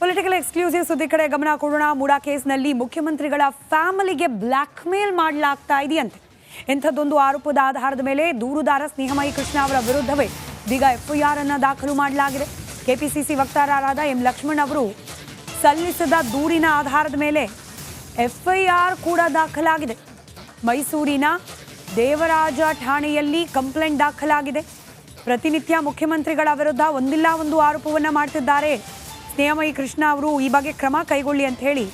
Political exclusive ಸುದ್ದಿ ಕಡೆ ಗಮನ ಕೊಡೋಣ. ಮೂಡಾ ಕೇಸ್ನಲ್ಲಿ ಮುಖ್ಯಮಂತ್ರಿಗಳ ಫ್ಯಾಮಿಲಿಗೆ ಬ್ಲ್ಯಾಕ್ ಮೇಲ್ ಮಾಡಲಾಗ್ತಾ ಇದೆಯಂತೆ. ಇಂಥದ್ದೊಂದು ಆರೋಪದ ಆಧಾರದ ಮೇಲೆ ದೂರುದಾರ ಸ್ನೇಹಮಯಿ ಕೃಷ್ಣ ಅವರ ವಿರುದ್ಧವೇ ಇದೀಗ ಎಫ್ಐಆರ್ ಅನ್ನು ದಾಖಲು ಮಾಡಲಾಗಿದೆ. ಕೆಪಿಸಿಸಿ ವಕ್ತಾರರಾದ ಎಂ ಲಕ್ಷ್ಮಣ್ ಅವರು ಸಲ್ಲಿಸಿದ ದೂರಿನ ಆಧಾರದ ಮೇಲೆ ಎಫ್ಐಆರ್ ಕೂಡ ದಾಖಲಾಗಿದೆ. ಮೈಸೂರಿನ ದೇವರಾಜ ಠಾಣೆಯಲ್ಲಿ ಕಂಪ್ಲೇಂಟ್ ದಾಖಲಾಗಿದೆ. ಪ್ರತಿನಿತ್ಯ ಮುಖ್ಯಮಂತ್ರಿಗಳ ವಿರುದ್ಧ ಒಂದಿಲ್ಲ ಒಂದು ಆರೋಪವನ್ನು ಮಾಡ್ತಿದ್ದಾರೆ. ಸ್ನೇಹಮಯಿ ಕೃಷ್ಣ ಅವರು ಈ ಬಗ್ಗೆ ಕ್ರಮ ಕೈಗೊಳ್ಳಿ ಅಂತ ಹೇಳಿ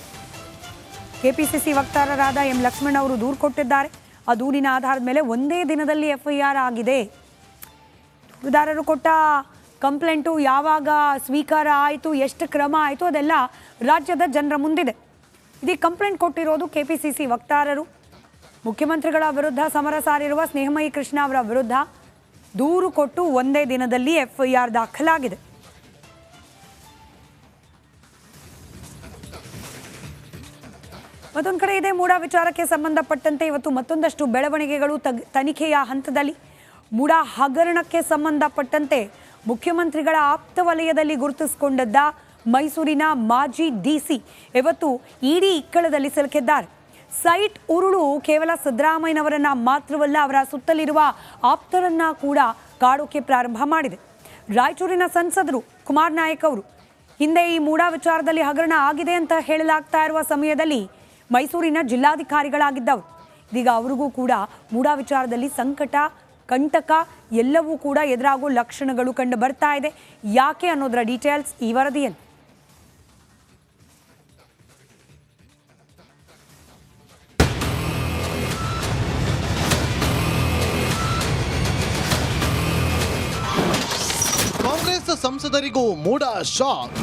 ಕೆಪಿಸಿಸಿ ವಕ್ತಾರರಾದ ಎಂ ಲಕ್ಷ್ಮಣ್ ಅವರು ದೂರು ಕೊಟ್ಟಿದ್ದಾರೆ. ಆ ದೂರಿನ ಆಧಾರದ ಮೇಲೆ ಒಂದೇ ದಿನದಲ್ಲಿ ಎಫ್ಐಆರ್ ಆಗಿದೆ. ದೂರುದಾರರು ಕೊಟ್ಟ ಕಂಪ್ಲೇಂಟು ಯಾವಾಗ ಸ್ವೀಕಾರ ಆಯಿತು, ಎಷ್ಟು ಕ್ರಮ ಆಯಿತು, ಅದೆಲ್ಲ ರಾಜ್ಯದ ಜನರ ಮುಂದಿದೆ. ಇದೀಗ ಕಂಪ್ಲೇಂಟ್ ಕೊಟ್ಟಿರೋದು ಕೆಪಿಸಿಸಿ ವಕ್ತಾರರು. ಮುಖ್ಯಮಂತ್ರಿಗಳ ವಿರುದ್ಧ ಸಮರ ಸಾರಿರುವ ಸ್ನೇಹಮಯಿ ಕೃಷ್ಣ ಅವರ ವಿರುದ್ಧ ದೂರು ಕೊಟ್ಟು ಒಂದೇ ದಿನದಲ್ಲಿ ಎಫ್ಐಆರ್ ದಾಖಲಾಗಿದೆ. ಮತ್ತೊಂದು ಕಡೆ ಇದೆ ಮೂಡಾ ವಿಚಾರಕ್ಕೆ ಸಂಬಂಧಪಟ್ಟಂತೆ ಇವತ್ತು ಮತ್ತೊಂದಷ್ಟು ಬೆಳವಣಿಗೆಗಳು ತನಿಖೆಯ ಹಂತದಲ್ಲಿ. ಮೂಡಾ ಹಗರಣಕ್ಕೆ ಸಂಬಂಧಪಟ್ಟಂತೆ ಮುಖ್ಯಮಂತ್ರಿಗಳ ಆಪ್ತ ವಲಯದಲ್ಲಿ ಗುರುತಿಸಿಕೊಂಡಿದ್ದ ಮೈಸೂರಿನ ಮಾಜಿ ಡಿಸಿ ಇವತ್ತು ಇಡೀ ಇಕ್ಕಳದಲ್ಲಿ ಸಿಲುಕಿದ್ದಾರೆ. ಸೈಟ್ ಉರುಳು ಕೇವಲ ಸಿದ್ದರಾಮಯ್ಯನವರನ್ನ ಮಾತ್ರವಲ್ಲ, ಅವರ ಸುತ್ತಲಿರುವ ಆಪ್ತರನ್ನ ಕೂಡ ಕಾಡೋಕೆ ಪ್ರಾರಂಭ ಮಾಡಿದೆ. ರಾಯಚೂರಿನ ಸಂಸದರು ಕುಮಾರ್ ನಾಯಕ್ ಅವರು, ಹಿಂದೆ ಈ ಮೂಡಾ ವಿಚಾರದಲ್ಲಿ ಹಗರಣ ಆಗಿದೆ ಅಂತ ಹೇಳಲಾಗ್ತಾ ಇರುವ ಸಮಯದಲ್ಲಿ ಮೈಸೂರಿನ ಜಿಲ್ಲಾಧಿಕಾರಿಗಳಾಗಿದ್ದವರು ಇದೀಗ ಅವರಿಗೂ ಕೂಡ ಮೂಡಾ ವಿಚಾರದಲ್ಲಿ ಸಂಕಟ, ಕಂಟಕ ಎಲ್ಲವೂ ಕೂಡ ಎದುರಾಗೋ ಲಕ್ಷಣಗಳು ಕಂಡು ಬರ್ತಾ ಇದೆ. ಯಾಕೆ ಅನ್ನೋದರ ಡೀಟೇಲ್ಸ್ ಈ ವರದಿಯಲ್ಲಿ. ಕಾಂಗ್ರೆಸ್ ಸಂಸದರಿಗೂ ಮೂಡ ಶಾಕ್.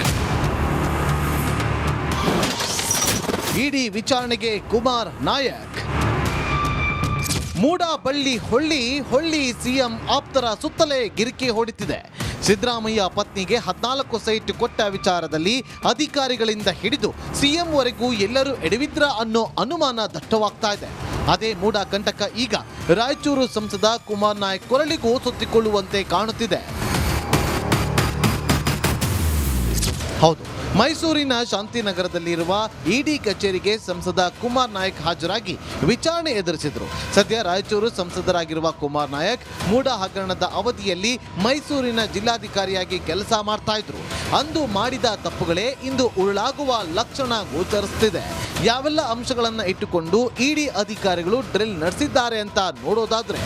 ಇಡಿ ವಿಚಾರಣೆಗೆ ಕುಮಾರ್ ನಾಯಕ್. ಮೂಡಾಬಳ್ಳಿ ಹೊಳ್ಳಿ ಹೊಳ್ಳಿ ಸಿಎಂ ಆಪ್ತರ ಸುತ್ತಲೇ ಗಿರಿಕಿ ಹೊಡಿತಿದೆ. ಸಿದ್ದರಾಮಯ್ಯ ಪತ್ನಿಗೆ ಹದಿನಾಲ್ಕು ಸೈಟ್ ಕೊಟ್ಟ ವಿಚಾರದಲ್ಲಿ ಅಧಿಕಾರಿಗಳಿಂದ ಹಿಡಿದು ಸಿಎಂ ವರೆಗೂ ಎಲ್ಲರೂ ಎಡವಿದ್ರ ಅನ್ನೋ ಅನುಮಾನ ದಟ್ಟವಾಗ್ತಾ ಇದೆ. ಅದೇ ಮೂಡಾ ಕಂಟಕ ಈಗ ರಾಯಚೂರು ಸಂಸದ ಕುಮಾರ್ ನಾಯಕ್ ಕೊರಳಿಗೂ ಸುತ್ತಿಕೊಳ್ಳುವಂತೆ ಕಾಣುತ್ತಿದೆ. ಹೌದು. ಮೈಸೂರಿನ ಶಾಂತಿನಗರದಲ್ಲಿರುವ ಇಡಿ ಕಚೇರಿಗೆ ಸಂಸದ ಕುಮಾರ್ ನಾಯಕ್ ಹಾಜರಾಗಿ ವಿಚಾರಣೆ ಎದುರಿಸಿದರು. ಸದ್ಯ ರಾಯಚೂರು ಸಂಸದರಾಗಿರುವ ಕುಮಾರ್ ನಾಯಕ್ ಮೂಡ ಹಗರಣದ ಅವಧಿಯಲ್ಲಿ ಮೈಸೂರಿನ ಜಿಲ್ಲಾಧಿಕಾರಿಯಾಗಿ ಕೆಲಸ ಮಾಡ್ತಾ ಇದ್ರು. ಅಂದು ಮಾಡಿದ ತಪ್ಪುಗಳೇ ಇಂದು ಉರುಳಾಗುವ ಲಕ್ಷಣ ಗೋಚರಿಸುತ್ತಿದೆ ಯಾವೆಲ್ಲ ಅಂಶಗಳನ್ನು ಇಟ್ಟುಕೊಂಡು ಇಡಿ ಅಧಿಕಾರಿಗಳು ಡ್ರಿಲ್ ನಡೆಸಿದ್ದಾರೆ ಅಂತ ನೋಡೋದಾದ್ರೆ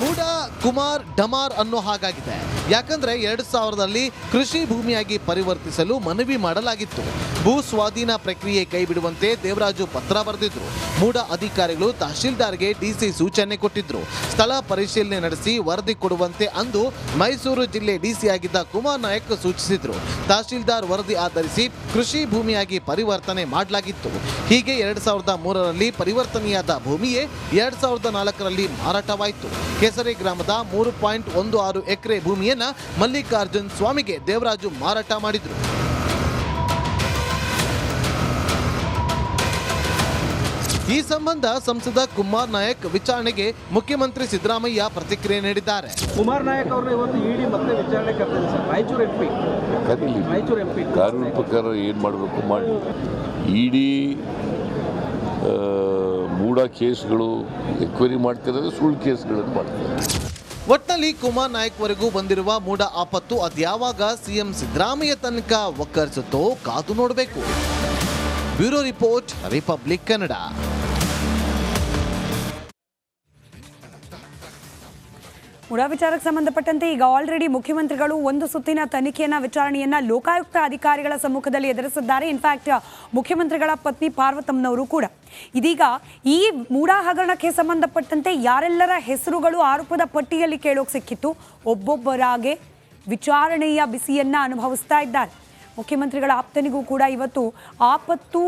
ಮೂಡ ಕುಮಾರ್ ಡಮಾರ್ ಅನ್ನೋ ಹಾಗಾಗಿದೆ. ಯಾಕಂದ್ರೆ ಎರಡ್ ಸಾವಿರದಲ್ಲಿ ಕೃಷಿ ಭೂಮಿಯಾಗಿ ಪರಿವರ್ತಿಸಲು ಮನವಿ ಮಾಡಲಾಗಿತ್ತು. ಭೂ ಸ್ವಾಧೀನ ಪ್ರಕ್ರಿಯೆ ಕೈಬಿಡುವಂತೆ ದೇವರಾಜು ಪತ್ರ ಬರೆದಿದ್ರು. ಮೂಡ ಅಧಿಕಾರಿಗಳು ತಹಶೀಲ್ದಾರ್ಗೆ ಡಿಸಿ ಸೂಚನೆ ಕೊಟ್ಟಿದ್ರು. ಸ್ಥಳ ಪರಿಶೀಲನೆ ನಡೆಸಿ ವರದಿ ಕೊಡುವಂತೆ ಅಂದು ಮೈಸೂರು ಜಿಲ್ಲೆ ಡಿಸಿ ಆಗಿದ್ದ ಕುಮಾರ್ ನಾಯಕ್ ಸೂಚಿಸಿದ್ರು. ತಹಶೀಲ್ದಾರ್ ವರದಿ ಆಧರಿಸಿ ಕೃಷಿ ಭೂಮಿಯಾಗಿ ಪರಿವರ್ತನೆ ಮಾಡಲಾಗಿತ್ತು. ಹೀಗೆ ಎರಡ್ ಸಾವಿರದ ಮೂರರಲ್ಲಿ ಪರಿವರ್ತನೆಯಾದ ಭೂಮಿಯೇ ಎರಡ್ ಸಾವಿರದ ನಾಲ್ಕರಲ್ಲಿ ಮಾರಾಟವಾಯಿತು. ಕೇಸರಿ ಗ್ರಾಮದ ಮೂರು ಪಾಯಿಂಟ್ ಒಂದು ಆರು ಎಕರೆ ಭೂಮಿಯನ್ನ ಮಲ್ಲಿಕಾರ್ಜುನ್ ಸ್ವಾಮಿಗೆ ದೇವರಾಜು ಮಾರಾಟ ಮಾಡಿದ್ರು. ಈ ಸಂಬಂಧ ಸಂಸದ ಕುಮಾರ್ ನಾಯಕ್ ವಿಚಾರಣೆಗೆ ಮುಖ್ಯಮಂತ್ರಿ ಸಿದ್ದರಾಮಯ್ಯ ಪ್ರತಿಕ್ರಿಯೆ ನೀಡಿದ್ದಾರೆ. ಕುಮಾರ್ ನಾಯಕ್ ಅವರು ಇವತ್ತು ಇಡಿ ಮತ್ತೆ ವಿಚಾರಣೆ ಕರ್ತಾರೆ ಸರ್. ರಾಯಚೂರು ಎಂಪಿ ಕರೀಲಿ. ರಾಯಚೂರು ಎಂ ಪಿ ಕಾನೂನು ಪ್ರಕಾರ ಏನು ಮಾಡಬೇಕು ಮಾಡಿ. ಇಡೀ ಮೂಢ ಕೇಸ್ಗಳು ಎಕ್ವೈರಿ ಮಾಡ್ತಿರೋದು ಸುಳ್ಳು ಕೇಸ್ಗಳನ್ನು ಮಾಡ್ತಾರೆ ಒಟ್ನಲ್ಲಿ ಕುಮಾರ್ ನಾಯಕ್ ವರೆಗೂ ಬಂದಿರುವ ಮೂಡ ಆಪತ್ತು ಅದ್ಯಾವಾಗ ಸಿಎಂ ಸಿದ್ದರಾಮಯ್ಯ ತನಕ ಒಕ್ಕರಿಸುತ್ತೋ ಕಾದು ನೋಡಬೇಕು. Bureau report, Republic Kannada. MUDA ವಿಚಾರಕ್ಕೆ ಸಂಬಂಧಪಟ್ಟಂತೆ ಈಗ ಆಲ್ರೆಡಿ ಮುಖ್ಯಮಂತ್ರಿಗಳು ಒಂದು ಸುತ್ತಿನ ತನಿಖೆಯನ್ನ, ವಿಚಾರಣೆಯನ್ನ ಲೋಕಾಯುಕ್ತ ಅಧಿಕಾರಿಗಳ ಸಮ್ಮುಖದಲ್ಲಿ ಎದುರಿಸಿದ್ದಾರೆ. ಇನ್ಫ್ಯಾಕ್ಟ್ ಮುಖ್ಯಮಂತ್ರಿಗಳ ಪತ್ನಿ ಪಾರ್ವತಮ್ಮನವರು ಕೂಡ. ಇದೀಗ ಈ ಮೂಡಾ ಹಗರಣಕ್ಕೆ ಸಂಬಂಧಪಟ್ಟಂತೆ ಯಾರೆಲ್ಲರ ಹೆಸರುಗಳು ಆರೋಪದ ಪಟ್ಟಿಯಲ್ಲಿ ಕೇಳೋಕೆ ಸಿಕ್ಕಿತ್ತು, ಒಬ್ಬೊಬ್ಬರಾಗೆ ವಿಚಾರಣೆಯ ಬಿಸಿಯನ್ನ ಅನುಭವಿಸ್ತಾ ಇದ್ದಾರೆ. ಮುಖ್ಯಮಂತ್ರಿಗಳ ಆಪ್ತನಿಗೂ ಕೂಡ ಇವತ್ತು ಆಪತ್ತು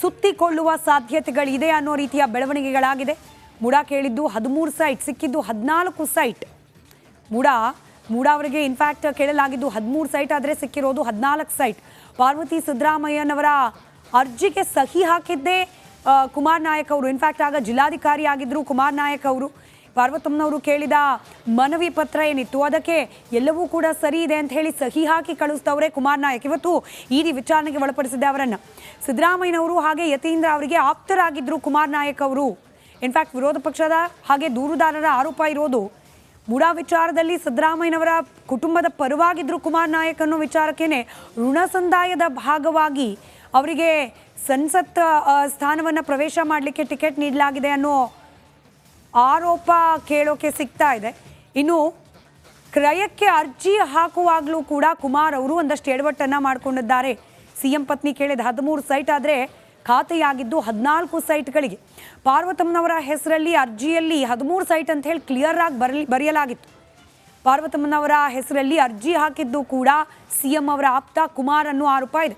ಸುತ್ತಿಕೊಳ್ಳುವ ಸಾಧ್ಯತೆಗಳಿದೆ ಅನ್ನೋ ರೀತಿಯ ಬೆಳವಣಿಗೆಗಳಾಗಿದೆ. ಮುಡಾ ಕೇಳಿದ್ದು ಹದಿಮೂರು ಸೈಟ್, ಸಿಕ್ಕಿದ್ದು ಹದಿನಾಲ್ಕು ಸೈಟ್. ಮೂಡಾ ಮೂಡಾ ಅವರಿಗೆ ಇನ್ಫ್ಯಾಕ್ಟ್ ಕೇಳಲಾಗಿದ್ದು ಹದಿಮೂರು ಸೈಟ್ ಆದರೆ ಸಿಕ್ಕಿರೋದು ಹದಿನಾಲ್ಕು ಸೈಟ್ ಪಾರ್ವತಿ ಸಿದ್ದರಾಮಯ್ಯನವರ ಅರ್ಜಿಗೆ ಸಹಿ ಹಾಕಿದ್ದೇ ಕುಮಾರ್ ನಾಯಕ್ ಅವರು. ಇನ್ಫ್ಯಾಕ್ಟ್ ಆಗ ಜಿಲ್ಲಾಧಿಕಾರಿ ಆಗಿದ್ದರು ಕುಮಾರ್ ನಾಯಕ್ ಅವರು. ಪಾರ್ವತಮ್ಮನವರು ಕೇಳಿದ ಮನವಿ ಪತ್ರ ಏನಿತ್ತು? ಅದಕ್ಕೆ ಎಲ್ಲವೂ ಕೂಡ ಸರಿ ಇದೆ ಅಂತ ಹೇಳಿ ಸಹಿ ಹಾಕಿ ಕಳಿಸ್ತವ್ರೆ ಕುಮಾರ್ ನಾಯಕ್. ಇವತ್ತು ಇಡಿ ವಿಚಾರಣೆಗೆ ಒಳಪಡಿಸಿದ್ದೆ ಅವರನ್ನು. ಸಿದ್ದರಾಮಯ್ಯನವರು ಹಾಗೆ ಯತೀಂದ್ರ ಅವರಿಗೆ ಆಪ್ತರಾಗಿದ್ದರು ಕುಮಾರ್ ನಾಯಕ್ ಅವರು. ಇನ್ಫ್ಯಾಕ್ಟ್ ವಿರೋಧ ಪಕ್ಷದ ಹಾಗೆ ದೂರುದಾರರ ಆರೋಪ ಇರೋದು ಮುಡಾ ವಿಚಾರದಲ್ಲಿ ಸಿದ್ದರಾಮಯ್ಯನವರ ಕುಟುಂಬದ ಪರವಾಗಿದ್ರು ಕುಮಾರ್ ನಾಯಕ್ ಅನ್ನೋ ವಿಚಾರಕ್ಕೇನೆ ಋಣ ಸಂದಾಯದ ಭಾಗವಾಗಿ ಅವರಿಗೆ ಸಂಸತ್ ಸ್ಥಾನವನ್ನ ಪ್ರವೇಶ ಮಾಡಲಿಕ್ಕೆ ಟಿಕೆಟ್ ನೀಡಲಾಗಿದೆ ಅನ್ನೋ ಆರೋಪ ಕೇಳೋಕೆ ಸಿಗ್ತಾ ಇದೆ. ಇನ್ನು ಕ್ರಯಕ್ಕೆ ಅರ್ಜಿ ಹಾಕುವಾಗಲೂ ಕೂಡ ಕುಮಾರ್ ಅವರು ಒಂದಷ್ಟು ಎಡವಟ್ಟನ್ನು ಮಾಡಿಕೊಂಡಿದ್ದಾರೆ. ಸಿಎಂ ಪತ್ನಿ ಕೇಳಿದ ಹದಿಮೂರು ಸೈಟ್ ಆದರೆ ಖಾತೆಯಾಗಿದ್ದು ಹದಿನಾಲ್ಕು ಸೈಟ್ಗಳಿಗೆ. ಪಾರ್ವತಮ್ಮನವರ ಹೆಸರಲ್ಲಿ ಅರ್ಜಿಯಲ್ಲಿ ಹದಿಮೂರು ಸೈಟ್ ಅಂತ ಹೇಳಿ ಕ್ಲಿಯರ್ ಆಗಿ ಬರಲಿ, ಬರೆಯಲಾಗಿತ್ತು. ಪಾರ್ವತಮ್ಮನವರ ಹೆಸರಲ್ಲಿ ಅರ್ಜಿ ಹಾಕಿದ್ದು ಕೂಡ ಸಿಎಂ ಅವರ ಆಪ್ತ ಕುಮಾರ್ ಅನ್ನು ಆರೋಪ ಇದೆ.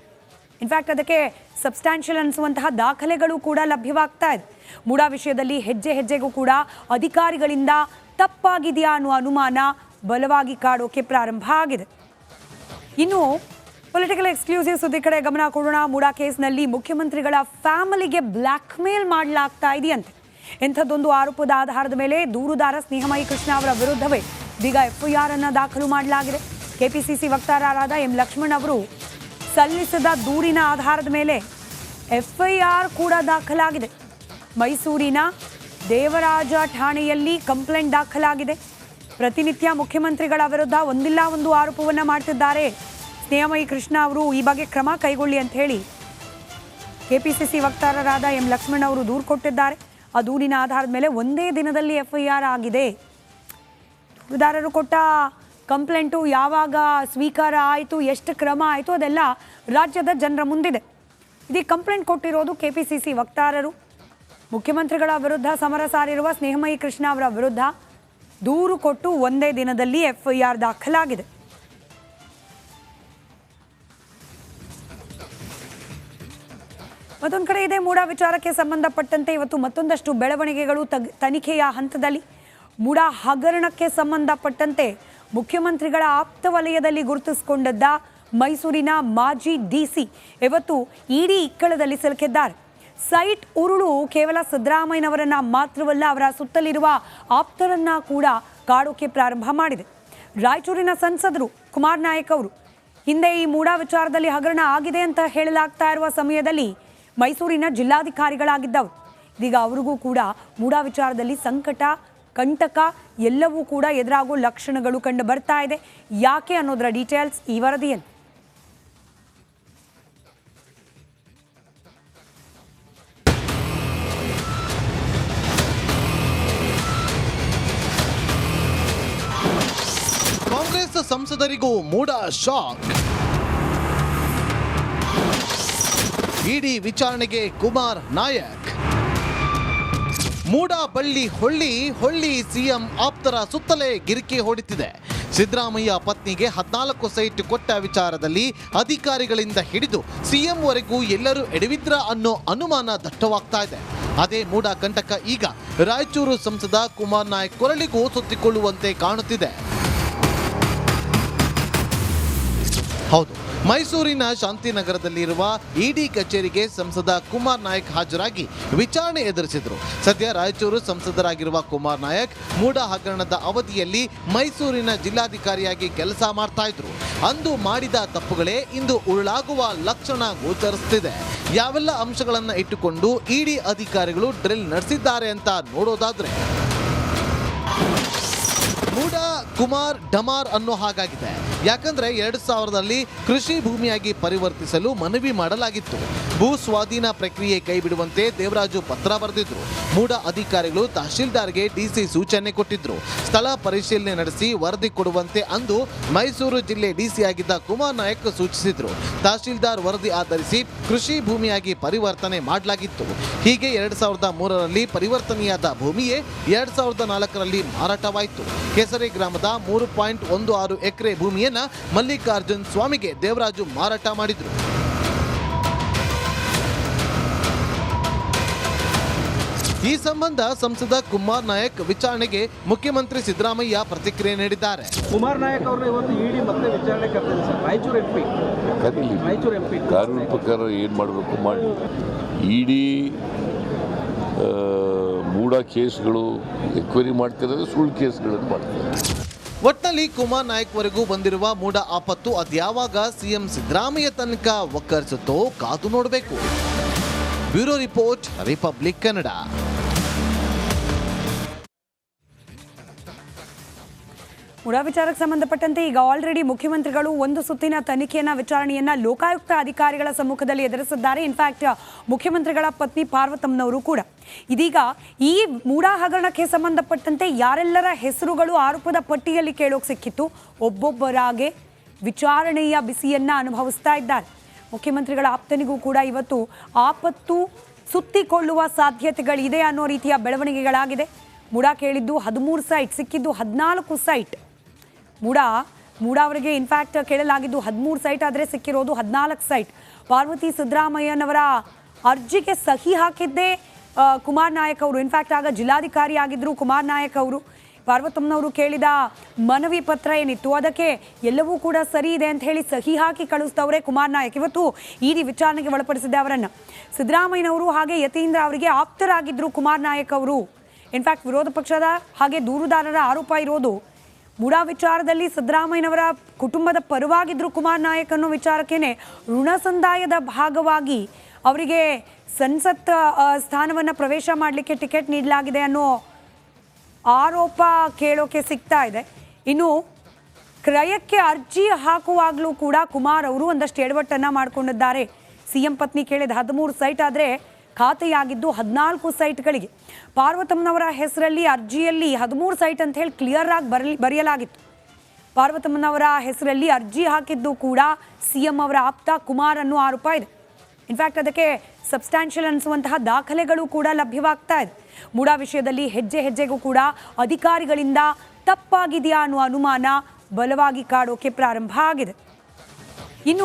ಇನ್ಫ್ಯಾಕ್ಟ್ ಅದಕ್ಕೆ ಸಬ್ಸ್ಟ್ಯಾನ್ಷಿಯಲ್ ಅನಿಸುವಂತಹ ದಾಖಲೆಗಳು ಕೂಡ ಲಭ್ಯವಾಗ್ತಾ ಇದೆ. ಮೂಡಾ ವಿಷಯದಲ್ಲಿ ಹೆಜ್ಜೆ ಹೆಜ್ಜೆಗೂ ಕೂಡ ಅಧಿಕಾರಿಗಳಿಂದ ತಪ್ಪಾಗಿದೆಯಾ ಅನ್ನುವ ಅನುಮಾನ ಬಲವಾಗಿ ಕಾಡೋಕೆ ಪ್ರಾರಂಭ ಆಗಿದೆ. ಇನ್ನು ಪೊಲಿಟಿಕಲ್ ಎಕ್ಸ್ಕ್ಲೂಸಿವ್ ಸುದ್ದಿ ಕಡೆ ಗಮನ ಕೊಡೋಣ. ಮೂಡಾ ಕೇಸ್ನಲ್ಲಿ ಮುಖ್ಯಮಂತ್ರಿಗಳ ಫ್ಯಾಮಿಲಿಗೆ ಬ್ಲ್ಯಾಕ್ ಮೇಲ್ ಮಾಡಲಾಗ್ತಾ ಇದೆಯಂತೆ. ಇಂಥದ್ದೊಂದು ಆರೋಪದ ಆಧಾರದ ಮೇಲೆ ದೂರುದಾರ ಸ್ನೇಹಮಯಿ ಕೃಷ್ಣ ಅವರ ವಿರುದ್ಧವೇ ಇದೀಗ ಎಫ್ಐಆರ್ ಅನ್ನು ದಾಖಲು ಮಾಡಲಾಗಿದೆ. ಕೆಪಿಸಿಸಿ ವಕ್ತಾರರಾದ ಎಂ ಲಕ್ಷ್ಮಣ್ ಅವರು ಸಲ್ಲಿಸಿದ ದೂರಿನ ಆಧಾರದ ಮೇಲೆ ಎಫ್ಐಆರ್ ಕೂಡ ದಾಖಲಾಗಿದೆ. ಮೈಸೂರಿನ ದೇವರಾಜ ಠಾಣೆಯಲ್ಲಿ ಕಂಪ್ಲೇಂಟ್ ದಾಖಲಾಗಿದೆ. ಪ್ರತಿನಿತ್ಯ ಮುಖ್ಯಮಂತ್ರಿಗಳ ವಿರುದ್ಧ ಒಂದಿಲ್ಲ ಒಂದು ಆರೋಪವನ್ನು ಮಾಡ್ತಿದ್ದಾರೆ ಸ್ನೇಹಮಯಿ ಕೃಷ್ಣ ಅವರು ಈ ಬಗ್ಗೆ ಕ್ರಮ ಕೈಗೊಳ್ಳಿ ಅಂತ ಹೇಳಿ ಕೆಪಿಸಿಸಿ ವಕ್ತಾರರಾದ ಎಂ ಲಕ್ಷ್ಮಣ್ ಅವರು ದೂರು ಕೊಟ್ಟಿದ್ದಾರೆ. ಆ ದೂರಿನ ಆಧಾರದ ಮೇಲೆ ಒಂದೇ ದಿನದಲ್ಲಿ ಎಫ್ಐಆರ್ ಆಗಿದೆ. ದೂರುದಾರರು ಕೊಟ್ಟ ಕಂಪ್ಲೇಂಟು ಯಾವಾಗ ಸ್ವೀಕಾರ ಆಯಿತು, ಎಷ್ಟು ಕ್ರಮ ಆಯಿತು, ಅದೆಲ್ಲ ರಾಜ್ಯದ ಜನರ ಮುಂದಿದೆ. ಇದೀಗ ಕಂಪ್ಲೇಂಟ್ ಕೊಟ್ಟಿರೋದು ಕೆಪಿಸಿಸಿ ವಕ್ತಾರರು. ಮುಖ್ಯಮಂತ್ರಿಗಳ ವಿರುದ್ಧ ಸಮರ ಸಾರಿರುವ ಸ್ನೇಹಮಯಿ ಕೃಷ್ಣ ಅವರ ವಿರುದ್ಧ ದೂರು ಕೊಟ್ಟು ಒಂದೇ ದಿನದಲ್ಲಿ ಎಫ್ಐಆರ್ ದಾಖಲಾಗಿದೆ. ಮತ್ತೊಂದು ಕಡೆ ಇದೆ. ಮೂಡಾ ವಿಚಾರಕ್ಕೆ ಸಂಬಂಧಪಟ್ಟಂತೆ ಇವತ್ತು ಮತ್ತೊಂದಷ್ಟು ಬೆಳವಣಿಗೆಗಳು ತನಿಖೆಯ ಹಂತದಲ್ಲಿ. ಮೂಡಾ ಹಗರಣಕ್ಕೆ ಸಂಬಂಧಪಟ್ಟಂತೆ ಮುಖ್ಯಮಂತ್ರಿಗಳ ಆಪ್ತ ವಲಯದಲ್ಲಿ ಗುರುತಿಸಿಕೊಂಡಿದ್ದ ಮೈಸೂರಿನ ಮಾಜಿ ಡಿಸಿ ಇವತ್ತು ಇಡಿ ಇಕ್ಕಳದಲ್ಲಿ ಸಿಲುಕಿದ್ದಾರೆ. ಸೈಟ್ ಉರುಳು ಕೇವಲ ಸಿದ್ದರಾಮಯ್ಯನವರನ್ನ ಮಾತ್ರವಲ್ಲ, ಅವರ ಸುತ್ತಲಿರುವ ಆಪ್ತರನ್ನ ಕೂಡ ಕಾಡೋಕೆ ಪ್ರಾರಂಭ ಮಾಡಿದೆ. ರಾಯಚೂರಿನ ಸಂಸದರು ಕುಮಾರ್ ನಾಯಕ್ ಅವರು, ಹಿಂದೆ ಈ ಮೂಡಾ ವಿಚಾರದಲ್ಲಿ ಹಗರಣ ಆಗಿದೆ ಅಂತ ಹೇಳಲಾಗ್ತಾ ಇರುವ ಸಮಯದಲ್ಲಿ ಮೈಸೂರಿನ ಜಿಲ್ಲಾಧಿಕಾರಿಗಳಾಗಿದ್ದವರು. ಇದೀಗ ಅವರಿಗೂ ಕೂಡ ಮೂಡಾ ವಿಚಾರದಲ್ಲಿ ಸಂಕಟ, ಕಂಟಕ ಎಲ್ಲವೂ ಕೂಡ ಎದುರಾಗೋ ಲಕ್ಷಣಗಳು ಕಂಡು ಬರ್ತಾ ಇದೆ. ಯಾಕೆ ಅನ್ನೋದರ ಡೀಟೇಲ್ಸ್ ಈ ವರದಿಯಲ್ಲಿ. ಕಾಂಗ್ರೆಸ್ ಸಂಸದರಿಗೂ ಮೂಡ ಶಾಕ್. ಇಡಿ ವಿಚಾರಣೆಗೆ ಕುಮಾರ್ ನಾಯಕ್. ಮೂಡ ಬಳ್ಳಿ ಹೊಳ್ಳಿ ಹೊಳ್ಳಿ ಸಿಎಂ ಆಪ್ತರ ಸುತ್ತಲೇ ಗಿರಿಕಿ ಹೊಡಿತಿದೆ. ಸಿದ್ದರಾಮಯ್ಯ ಪತ್ನಿಗೆ ಹದಿನಾಲ್ಕು ಸೈಟ್ ಕೊಟ್ಟ ವಿಚಾರದಲ್ಲಿ ಅಧಿಕಾರಿಗಳಿಂದ ಹಿಡಿದು ಸಿಎಂ ವರೆಗೂ ಎಲ್ಲರೂ ಎಡವಿದ್ರ ಅನ್ನೋ ಅನುಮಾನ ದಟ್ಟವಾಗ್ತಾ ಇದೆ. ಅದೇ ಮೂಡ ಕಂಟಕ ಈಗ ರಾಯಚೂರು ಸಂಸದ ಕುಮಾರ್ ನಾಯಕ್ ಕೊರಳಿಗೂ ಸುತ್ತಿಕೊಳ್ಳುವಂತೆ ಕಾಣುತ್ತಿದೆ. ಹೌದು. ಮೈಸೂರಿನ ಶಾಂತಿನಗರದಲ್ಲಿರುವ ಇಡಿ ಕಚೇರಿಗೆ ಸಂಸದ ಕುಮಾರ್ ನಾಯಕ್ ಹಾಜರಾಗಿ ವಿಚಾರಣೆ ಎದುರಿಸಿದರು. ಸದ್ಯ ರಾಯಚೂರು ಸಂಸದರಾಗಿರುವ ಕುಮಾರ್ ನಾಯಕ್ ಮೂಡ ಹಗರಣದ ಅವಧಿಯಲ್ಲಿ ಮೈಸೂರಿನ ಜಿಲ್ಲಾಧಿಕಾರಿಯಾಗಿ ಕೆಲಸ ಮಾಡ್ತಾ ಇದ್ರು. ಅಂದು ಮಾಡಿದ ತಪ್ಪುಗಳೇ ಇಂದು ಉರುಳಾಗುವ ಲಕ್ಷಣ ಗೋಚರಿಸುತ್ತಿದೆ ಯಾವೆಲ್ಲ ಅಂಶಗಳನ್ನು ಇಟ್ಟುಕೊಂಡು ಇಡಿ ಅಧಿಕಾರಿಗಳು ಡ್ರಿಲ್ ನಡೆಸಿದ್ದಾರೆ ಅಂತ ನೋಡೋದಾದ್ರೆ. ಮೂಡ, ಕುಮಾರ್, ಡಮಾರ್ ಅನ್ನೋ ಹಾಗಾಗಿದೆ. ಯಾಕಂದ್ರೆ ಎರಡು ಸಾವಿರದಲ್ಲಿ ಕೃಷಿ ಭೂಮಿಯಾಗಿ ಪರಿವರ್ತಿಸಲು ಮನವಿ ಮಾಡಲಾಗಿತ್ತು. ಭೂ ಸ್ವಾಧೀನ ಪ್ರಕ್ರಿಯೆ ಕೈಬಿಡುವಂತೆ ದೇವರಾಜು ಪತ್ರ ಬರೆದಿದ್ರು. ಮೂಡ ಅಧಿಕಾರಿಗಳು ತಹಶೀಲ್ದಾರ್ಗೆ ಡಿಸಿ ಸೂಚನೆ ಕೊಟ್ಟಿದ್ರು. ಸ್ಥಳ ಪರಿಶೀಲನೆ ನಡೆಸಿ ವರದಿ ಕೊಡುವಂತೆ ಅಂದು ಮೈಸೂರು ಜಿಲ್ಲೆ ಡಿಸಿ ಆಗಿದ್ದ ಕುಮಾರ್ ನಾಯಕ್ ಸೂಚಿಸಿದ್ರು. ತಹಶೀಲ್ದಾರ್ ವರದಿ ಆಧರಿಸಿ ಕೃಷಿ ಭೂಮಿಯಾಗಿ ಪರಿವರ್ತನೆ ಮಾಡಲಾಗಿತ್ತು. ಹೀಗೆ ಎರಡ್ ಸಾವಿರದ ಮೂರರಲ್ಲಿ ಪರಿವರ್ತನೆಯಾದ ಭೂಮಿಯೇ ಎರಡ್ ಸಾವಿರದ ನಾಲ್ಕರಲ್ಲಿ ಮಾರಾಟವಾಯಿತು. ಕೆಸರೆ ಗ್ರಾಮದ ಮೂರು ಪಾಯಿಂಟ್ ಒಂದು ಆರು ಎಕರೆ ಭೂಮಿಯನ್ನ ಮಲ್ಲಿಕಾರ್ಜುನ್ ಸ್ವಾಮಿಗೆ ದೇವರಾಜು ಮಾರಾಟ ಮಾಡಿದ್ರು. ಈ ಸಂಬಂಧ ಸಂಸದ ಕುಮಾರ್ ನಾಯಕ್ ವಿಚಾರಣೆಗೆ ಮುಖ್ಯಮಂತ್ರಿ ಸಿದ್ದರಾಮಯ್ಯ ಪ್ರತಿಕ್ರಿಯೆ ನೀಡಿದ್ದಾರೆ. ಕುಮಾರ್ ನಾಯಕ್ ಅವರು ಇವತ್ತು ಇಡಿ ಮತ್ತೆ ವಿಚಾರಣೆ ಕರೆದಿದ್ದಾರೆ sir. Raichur MP Raichur M P. ಕಾನೂನು ಪ್ರಕಾರ ಏನು ಮಾಡಬೇಕು ಮಾಡಿ ಇಡೀ ಮೂಢ ಕೇಸ್ಗಳು ಎಕ್ವೈರಿ ಮಾಡ್ತಿರೋದು, ಸುಳ್ಳು ಕೇಸ್ಗಳನ್ನು ಮಾಡ್ತಾರೆ ಒಟ್ನಲ್ಲಿ ಕುಮಾರ್ ನಾಯಕ್ ವರೆಗೂ ಬಂದಿರುವ ಮೂಢ ಆಪತ್ತು ಅದ್ಯಾವಾಗ ಸಿಎಂ ಸಿದ್ದರಾಮಯ್ಯ ತನಕ ಒಕ್ಕರಿಸುತ್ತೋ ಕಾದು ನೋಡಬೇಕು. Bureau report, Republic Kannada. MUDA ವಿಚಾರಕ್ಕೆ ಸಂಬಂಧಪಟ್ಟಂತೆ ಈಗ ಆಲ್ರೆಡಿ ಮುಖ್ಯಮಂತ್ರಿಗಳು ಒಂದು ಸುತ್ತಿನ ತನಿಖೆಯನ್ನ, ವಿಚಾರಣೆಯನ್ನ ಲೋಕಾಯುಕ್ತ ಅಧಿಕಾರಿಗಳ ಸಮ್ಮುಖದಲ್ಲಿ ಎದುರಿಸಿದ್ದಾರೆ. ಇನ್ಫ್ಯಾಕ್ಟ್ ಮುಖ್ಯಮಂತ್ರಿಗಳ ಪತ್ನಿ ಪಾರ್ವತಮ್ಮನವರು ಕೂಡ. ಇದೀಗ ಈ ಮೂಡಾ ಹಗರಣಕ್ಕೆ ಸಂಬಂಧಪಟ್ಟಂತೆ ಯಾರೆಲ್ಲರ ಹೆಸರುಗಳು ಆರೋಪದ ಪಟ್ಟಿಯಲ್ಲಿ ಕೇಳೋಕೆ ಸಿಕ್ಕಿತ್ತು, ಒಬ್ಬೊಬ್ಬರಾಗೆ ವಿಚಾರಣೆಯ ಬಿಸಿಯನ್ನ ಅನುಭವಿಸ್ತಾ ಇದ್ದಾರೆ. ಮುಖ್ಯಮಂತ್ರಿಗಳ ಆಪ್ತನಿಗೂ ಕೂಡ ಇವತ್ತು ಆಪತ್ತು ಸುತ್ತಿಕೊಳ್ಳುವ ಸಾಧ್ಯತೆಗಳಿದೆ ಅನ್ನೋ ರೀತಿಯ ಬೆಳವಣಿಗೆಗಳಾಗಿದೆ. ಮುಡಾ ಕೇಳಿದ್ದು ಹದಿಮೂರು ಸೈಟ್, ಸಿಕ್ಕಿದ್ದು ಹದಿನಾಲ್ಕು ಸೈಟ್. ಮೂಡಾ ಮೂಡಾ ಅವರಿಗೆ ಇನ್ಫ್ಯಾಕ್ಟ್ ಕೇಳಲಾಗಿದ್ದು ಹದಿಮೂರು ಸೈಟ್ ಆದರೆ ಸಿಕ್ಕಿರೋದು ಹದಿನಾಲ್ಕು ಸೈಟ್ ಪಾರ್ವತಿ ಸಿದ್ದರಾಮಯ್ಯನವರ ಅರ್ಜಿಗೆ ಸಹಿ ಹಾಕಿದ್ದೇ ಕುಮಾರ್ ನಾಯಕ್ ಅವರು. ಇನ್ಫ್ಯಾಕ್ಟ್ ಆಗ ಜಿಲ್ಲಾಧಿಕಾರಿ ಆಗಿದ್ದರು ಕುಮಾರ್ ನಾಯಕ್ ಅವರು. ಪಾರ್ವತಮ್ಮನವರು ಕೇಳಿದ ಮನವಿ ಪತ್ರ ಏನಿತ್ತು? ಅದಕ್ಕೆ ಎಲ್ಲವೂ ಕೂಡ ಸರಿ ಇದೆ ಅಂತ ಹೇಳಿ ಸಹಿ ಹಾಕಿ ಕಳಿಸ್ತವ್ರೆ ಕುಮಾರ್ ನಾಯಕ್. ಇವತ್ತು ಇಡಿ ವಿಚಾರಣೆಗೆ ಒಳಪಡಿಸಿದ್ದೆ ಅವರನ್ನು. ಸಿದ್ದರಾಮಯ್ಯನವರು ಹಾಗೆ ಯತೀಂದ್ರ ಅವರಿಗೆ ಆಪ್ತರಾಗಿದ್ದರು ಕುಮಾರ್ ನಾಯಕ್ ಅವರು. ಇನ್ಫ್ಯಾಕ್ಟ್ ವಿರೋಧ ಪಕ್ಷದ ಹಾಗೆ ದೂರುದಾರರ ಆರೋಪ ಇರೋದು ಮುಡಾ ವಿಚಾರದಲ್ಲಿ ಸಿದ್ದರಾಮಯ್ಯನವರ ಕುಟುಂಬದ ಪರವಾಗಿದ್ದರು ಕುಮಾರ್ ನಾಯಕ್ ಅನ್ನೋ ವಿಚಾರಕ್ಕೇನೆ ಋಣ ಸಂದಾಯದ ಭಾಗವಾಗಿ ಅವರಿಗೆ ಸಂಸತ್ ಸ್ಥಾನವನ್ನು ಪ್ರವೇಶ ಮಾಡಲಿಕ್ಕೆ ಟಿಕೆಟ್ ನೀಡಲಾಗಿದೆ ಅನ್ನೋ ಆರೋಪ ಕೇಳೋಕೆ ಸಿಗ್ತಾ ಇದೆ. ಇನ್ನು ಕ್ರಯಕ್ಕೆ ಅರ್ಜಿ ಹಾಕುವಾಗಲೂ ಕೂಡ ಕುಮಾರ್ ಅವರು ಒಂದಷ್ಟು ಎಡವಟ್ಟನ್ನು ಮಾಡಿಕೊಂಡಿದ್ದಾರೆ. ಸಿಎಂ ಪತ್ನಿ ಕೇಳಿದ ಹದಿಮೂರು ಸೈಟ್ ಆದರೆ ಖಾತೆಯಾಗಿದ್ದು ಹದಿನಾಲ್ಕು ಸೈಟ್ಗಳಿಗೆ. ಪಾರ್ವತಮ್ಮನವರ ಹೆಸರಲ್ಲಿ ಅರ್ಜಿಯಲ್ಲಿ ಹದಿಮೂರು ಸೈಟ್ ಅಂತ ಹೇಳಿ ಕ್ಲಿಯರ್ ಆಗಿ ಬರಲಿ, ಬರೆಯಲಾಗಿತ್ತು. ಪಾರ್ವತಮ್ಮನವರ ಹೆಸರಲ್ಲಿ ಅರ್ಜಿ ಹಾಕಿದ್ದು ಕೂಡ ಸಿಎಂ ಅವರ ಆಪ್ತ ಕುಮಾರ್ ಅನ್ನೋ ಆರೋಪ ಇದೆ. ಇನ್ಫ್ಯಾಕ್ಟ್ ಅದಕ್ಕೆ ಸಬ್ಸ್ಟ್ಯಾನ್ಷಿಯಲ್ ಅನಿಸುವಂತಹ ದಾಖಲೆಗಳು ಕೂಡ ಲಭ್ಯವಾಗ್ತಾ ಇದೆ. ಮೂಡಾ ವಿಷಯದಲ್ಲಿ ಹೆಜ್ಜೆ ಹೆಜ್ಜೆಗೂ ಕೂಡ ಅಧಿಕಾರಿಗಳಿಂದ ತಪ್ಪಾಗಿದೆಯಾ ಅನ್ನುವ ಅನುಮಾನ ಬಲವಾಗಿ ಕಾಡೋಕೆ ಪ್ರಾರಂಭ ಆಗಿದೆ. ಇನ್ನು